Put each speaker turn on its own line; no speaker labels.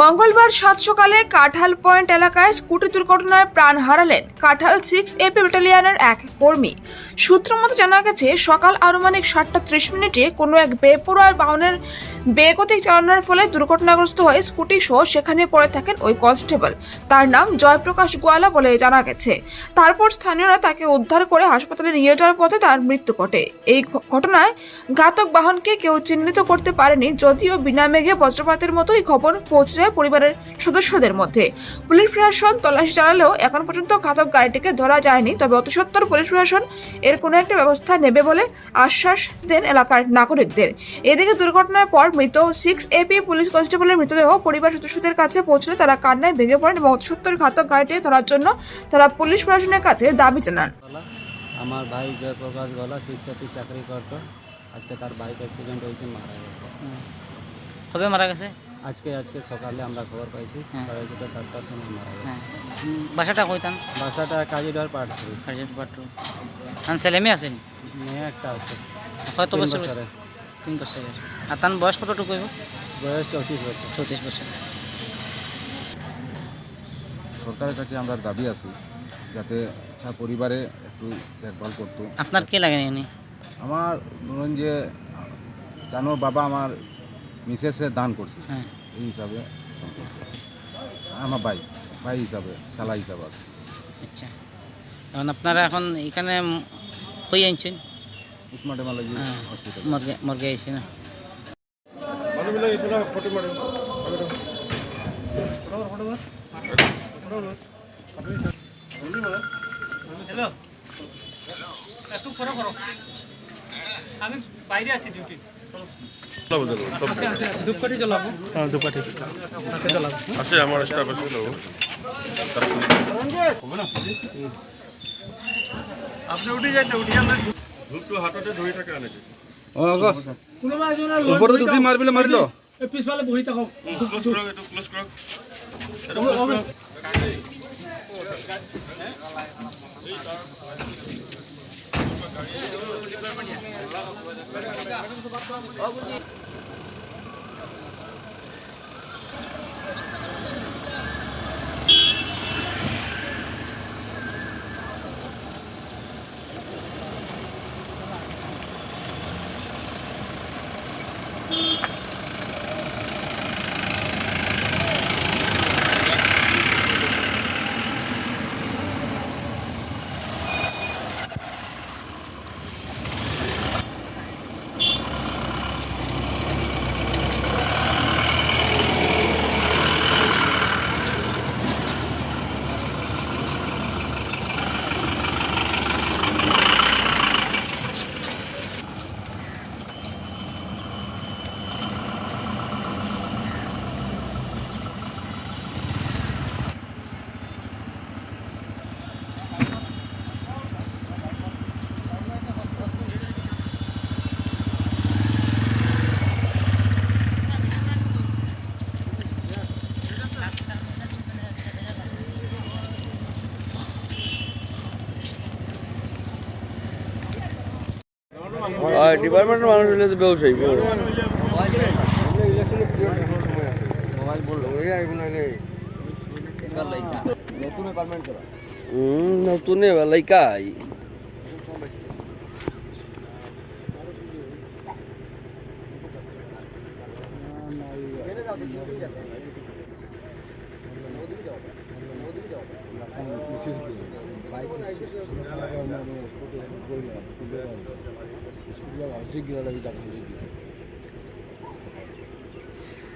মঙ্গলবার সাত সকালে কাঠাল পয়েন্ট এলাকায় স্কুটি দুর্ঘটনায় প্রাণ হারালেন কাঠাল সিক্স এপি ব্যাটালিয়নের এক কর্মী। সূত্র মতো জানা গেছে, সকাল আনুমানিক সাতটা ত্রিশ মিনিটে কোনো এক বেপরোয়া বাহনের বেগতিক চালানোর ফলে দুর্ঘটনাগ্রস্ত হয়ে স্কুটি সহ সেখানে পড়ে থাকেন ওই কনস্টেবল। তার নাম জয়প্রকাশ গোয়ালা বলে জানা গেছে। তারপর স্থানীয়রা তাকে উদ্ধার করে হাসপাতালে নিয়ে যাওয়ার পথে তার মৃত্যু ঘটে। এই ঘটনায় ঘাতক বাহনকে কেউ চিহ্নিত করতে পারেনি, যদিও বিনা মেঘে বজ্রপাতের মতোই খবর পৌঁছে যায় পরিবারের সদস্যদের মধ্যে। পুলিশ প্রশাসন তল্লাশি চালালেও এখন পর্যন্ত ঘাতক গাড়িটিকে ধরা যায়নি, তবে অতি সত্বর পুলিশ প্রশাসন এর কোনো একটা ব্যবস্থা নেবে বলে আশ্বাস দেন এলাকার নাগরিকদের। এদিকে দুর্ঘটনার পর মৃত সিক্স এপি পুলিশ কনস্টেবলের মৃতদেহ পরিবার সদস্যদের কাছে পৌঁছলে তারা কান্নায় ভেঙে পড়েন এবং অতি সত্বর ঘাতক গাড়িটি ধরার জন্য তারা পুলিশ প্রশাসনের কাছে দাবি জানান।
আমার ভাই জয়প্রকাশ গলা সিক্স এপি চাকরি করতো। আজকে তার বাইক অ্যাক্সিডেন্ট হয়েছে মারা গেছে।
কবে মারা গেছে?
আজকে আজকে সকালে আমরা খবর পাইছি
হ্যাঁ।
সাড়ে দুটো সাতটার সময় মারা
হ্যাঁ।
গেছে
বাসাটা কইতাম
বাসাটা কাজীডার পাঠ করি
কার্যত পাট্টু আন ছেলে মেয়ে আছেন
মেয়ে একটা আছে।
কত বছরে? তিন বছরের আর তার বয়স কতটুকু হইব
বয়স চৌত্রিশ বছর
চৌত্রিশ বছর
সরকারের কাছে আমরা দাবি আছি যাতে তার পরিবারে একটু দেখভাল করতো
আপনার কে লাগে এনে?
আমার ধরুন যে জানো বাবা আমার মিসেসে দান করছে
হ্যাঁ।
এই হিসাবে আমার ভাই ভাই হিসাবে সালা হিসাবে আছে।
আচ্ছা। এখন আপনারা এখন এখানে হই আনছেন
মালাজি
হ্যাঁ।
হসপিটাল
মর্গে মর্গে আইছে না।
আমি বাইরে আছি ডিউটি
আছে আমার স্টাফ আছে তো আপনি উঠে যান উঠে যান। ধূপটো হাততে ধৰি থাকে আনেছে
উপরে দুটি মারবিলে মারিলো
পিছফালে বহি থাকক।
ক্লোজ কৰক এইটো ক্লোজ কৰক। এইটো ক্লোজ কৰক।
ডিপার্টমেন্টের মানুষ হলে তো ব্যবসায়ী নতুন লাইকাই।
বাইক